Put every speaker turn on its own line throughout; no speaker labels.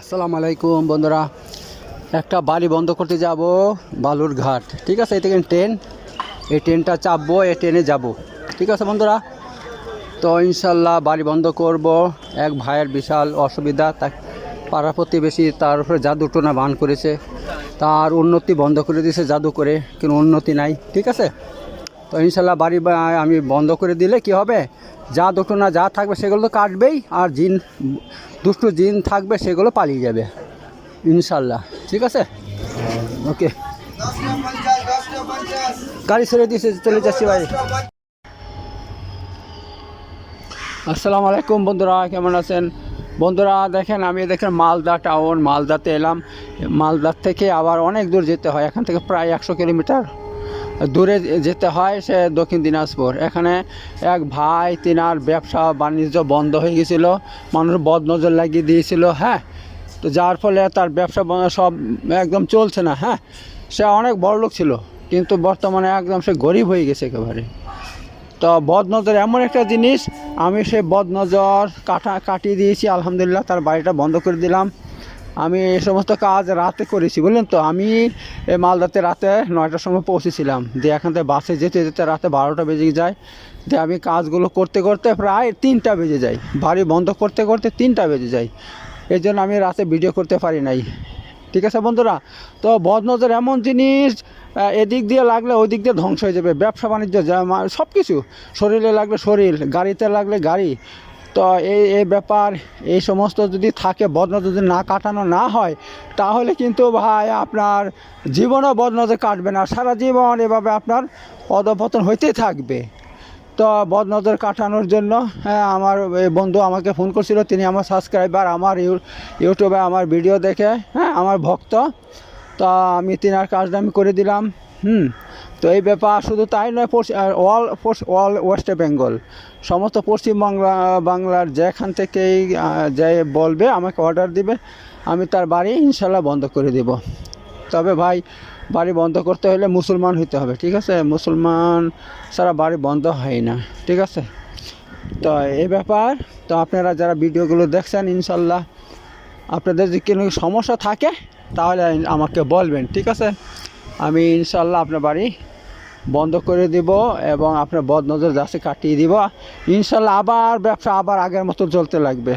আসসালামু আলাইকুম, বন্ধুরা। একটা বাড়ি বন্ধ করতে যাব, বালুর ঘাট। ঠিক আছে? এটা ট্রেন, এই ট্রেনটা চাপবো, এই ট্রেনে যাব। ঠিক আছে, বন্ধুরা? তো ইনশাল্লাহ বাড়ি বন্ধ করব। এক ভাইয়ের বিশাল অসুবিধা তা পাড়া প্রতিবেশী তার উপরে জাদু টোনা বান করেছে। তার উন্নতি বন্ধ করে দিয়েছে জাদু করে কিন্তু উন্নতি নাই। ঠিক আছে? তো ইনশাল্লাহ বাড়ি আমি বন্ধ করে দিলে কি হবে? যা দুটোনা যা থাকবে সেগুলো তো কাটবেই আর জিন, দুষ্টু জিন থাকবে সেগুলো পালিয়ে যাবে। ইনশাল্লাহ। ঠিক আছে? ওকে। গাড়ি ছেড়ে দিয়েছে, চলে যাচ্ছি ভাই। আসসালামু আলাইকুম বন্ধুরা, কেমন আছেন? বন্ধুরা, দেখেন, আমি দেখেন মালদা টাউন মালদাতে এলাম। মালদার থেকে আবার অনেক দূর যেতে হয়, এখান থেকে প্রায় একশো কিলোমিটার। দূরে যেতে হয় সে দক্ষিণ দিনাজপুর। এখানে এক ভাই তিনার ব্যবসা বাণিজ্য বন্ধ হয়ে গেছিল। মানুষ বদনজর লাগিয়ে দিয়েছিল হ্যাঁ? তো যার ফলে তার ব্যবসা সব একদম চলছে না হ্যাঁ? সে অনেক বড় লোক ছিল, কিন্তু বর্তমানে একদম সে গরিব হয়ে গেছে একেবারে। তো বদনজর এমন একটা জিনিস, আমি সেই বদনজর কাটা কাটিয়ে দিয়েছি, আলহামদুলিল্লাহ তার বাড়িটা বন্ধ করে দিলাম। আমি এই সমস্ত কাজ রাতে করেছি, বুঝলেন তো? আমি মালদাতে রাতে নয়টার সময় পৌঁছেছিলাম। দিয়ে এখান থেকে বাসে যেতে যেতে রাতে বারোটা বেজে যায়। দিয়ে আমি কাজগুলো করতে করতে প্রায় তিনটা বেজে যায়। বাড়ি বন্ধ করতে করতে তিনটা বেজে যায়। এই জন্য আমি রাতে ভিডিও করতে পারি নাই। ঠিক আছে বন্ধুরা? তো বদনজর এমন জিনিস এদিক দিয়ে লাগলে ওই দিক দিয়ে ধ্বংস হয়ে যাবে। ব্যবসা বাণিজ্য সব কিছু শরীরে লাগলে শরীর, গাড়িতে লাগলে গাড়ি। তো এই এই ব্যাপার, এই সমস্ত যদি থাকে বদনজর যদি না কাটানো না হয়, তাহলে কিন্তু ভাই আপনার জীবনও বদনজর কাটবে না, সারা জীবন এভাবে আপনার অধপতন হইতেই থাকবে। তো বদনজর কাটানোর জন্য হ্যাঁ আমার বন্ধু আমাকে ফোন করছিল, তিনি আমার সাবস্ক্রাইবার, আমার ইউ- ইউটিউবে আমার ভিডিও দেখে হ্যাঁ আমার ভক্ত। তা আমি তিনার কাজটা আমি করে দিলাম, হুম। তো এই ব্যাপার শুধু তাই নয় পশ্চিম অল অল ওয়েস্ট বেঙ্গল সমস্ত পশ্চিমবাংলা বাংলার যেখান থেকেই যে বলবে আমাকে অর্ডার দিবে, আমি তার বাড়ি ইনশাল্লাহ বন্ধ করে দেব। তবে ভাই, বাড়ি বন্ধ করতে হলে মুসলমান হইতে হবে, ঠিক আছে? মুসলমান ছাড়া বাড়ি বন্ধ হয় না, ঠিক আছে? তো এই ব্যাপার, তো আপনারা যারা ভিডিওগুলো দেখছেন, ইনশাল্লাহ আপনাদের যদি কোনো সমস্যা থাকে, তাহলে আমাকে বলবেন, ঠিক আছে? আমি ইনশাল্লাহ আপনার বাড়ি বন্ধ করে দিব এবং আপনার বদনজর যাচ্ছে কাটিয়ে দিব। ইনশাল্লাহ আবার ব্যবসা আবার আগের মতো চলতে লাগবে।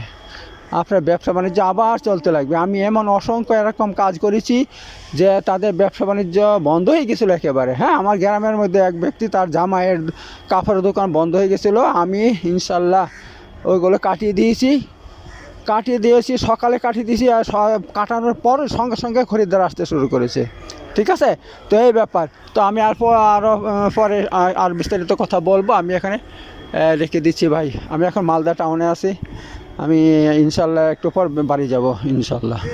আপনার ব্যবসা বাণিজ্য আবার চলতে লাগবে। আমি এমন অসংখ্য এরকম কাজ করেছি যে তাদের ব্যবসা বাণিজ্য বন্ধ হয়ে গেছিল একেবারে। হ্যাঁ আমার গ্রামের মধ্যে এক ব্যক্তি তার জামাইয়ের কাপড়ের দোকান বন্ধ হয়ে গেছিল। আমি ইনশাল্লাহ ওইগুলো কাটিয়ে দিয়েছি। কাটিয়ে দিয়েছি, সকালে কাটিয়ে দিয়েছি আর কাটানোর পর সঙ্গে সঙ্গে খরিদ্দার আসতে শুরু করেছে। ঠিক আছে? তো এই ব্যাপার। তো আমি আর আরও পরে আর- বিস্তারিত কথা বলব। আমি এখানে রেখে দিচ্ছি ভাই। আমি এখন মালদা টাউনে আছি। আমি ইনশাল্লাহ একটু পর বাড়ি যাব, ইনশাল্লাহ।